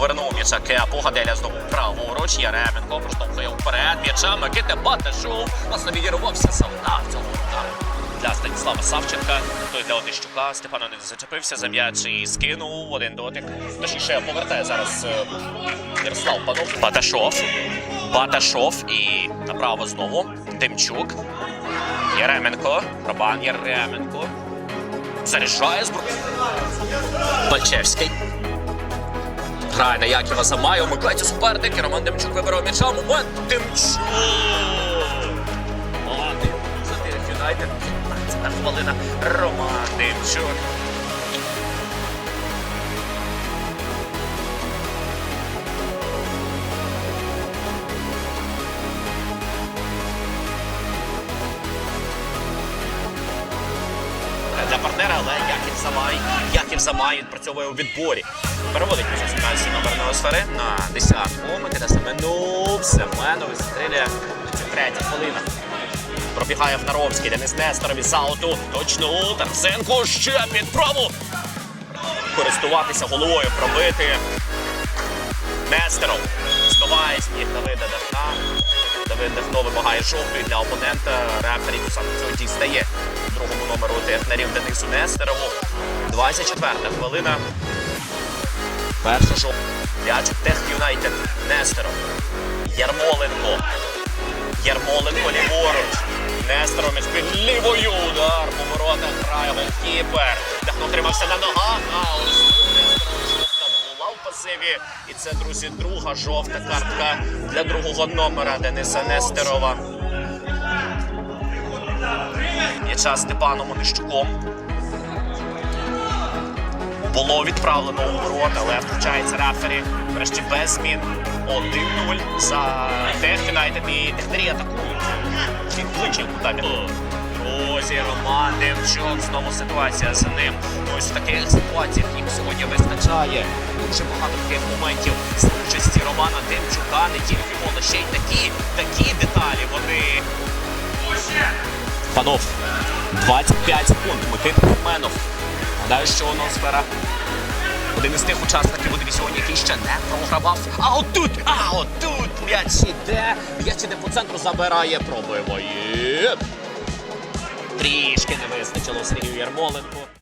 Повернув м'яча Кепу, Гаделя знову праворуч, Яременко проштовхує вперед, м'яча Микита Баташов, власне відірвався завдав цього удару. Для Станіслава Савченка, той для Онищука, Степано не зачепився за м'яч і скинув один дотик. Точніше, повертає зараз е, Ярослав Панов. Баташов, Баташов і направо знову Тимчук. Яременко, Роман Яременко. Заряджає зброю. Бальчевський. Грає на Яківа Замаю, вмикається суперник, і Роман Демчук вибирав м'яча. Момент Демчук! Молодий. Задирив Юнайтед. 15 хвилина. Роман Демчук. для партнера, але Яків Замай. Замай відпрацьовує у відборі. Переводить на сі номерної сфери на 10-му. Микита Семенов. Семенов стріляє. Третя хвилина. Пробігає Внаровський, Денис Несторов із ауту. Точно Тарценко ще під праву. Користуватися головою, пробити. Нестеров збиває сніг Давида Дахна. Давид Дахно вимагає жовтої для опонента. Саме цього дістає другому номеру технерів Денису Нестерову. 24 хвилина. Перша жовта. М'яч Тех Юнайтед. Нестеров. Ярмоленко. Ярмоленко ліворуч. Нестеров між лівою. Удар по воротах грає голкіпер. Дахно тримався на ногах. А ось Нестеров була в пасиві. І це, друзі, друга жовта картка для другого номера Дениса Нестерова. М'яча Степаном Онищуком. Було відправлено у ворот, але втручається рефері. Врешті без змін. 1-0 за Тех Юнайтед і технарі атакують. Ті кличі куди Друзі, Роман Демчук, знову ситуація за ним. Ось в таких ситуаціях їм сьогодні вистачає дуже багато таких моментів з участі Романа Демчука, не тільки а ще й такі, такі деталі. Вони Панов. 25 секунд. Микита Семенов. Гадаю, що сфера. Один із тих учасників у дивізіоні, який ще не програвав. А отут, а отут м'яч іде. М'яч іде по центру, забирає, пробуємо. Трішки не вистачило Сергію Ярмоленку.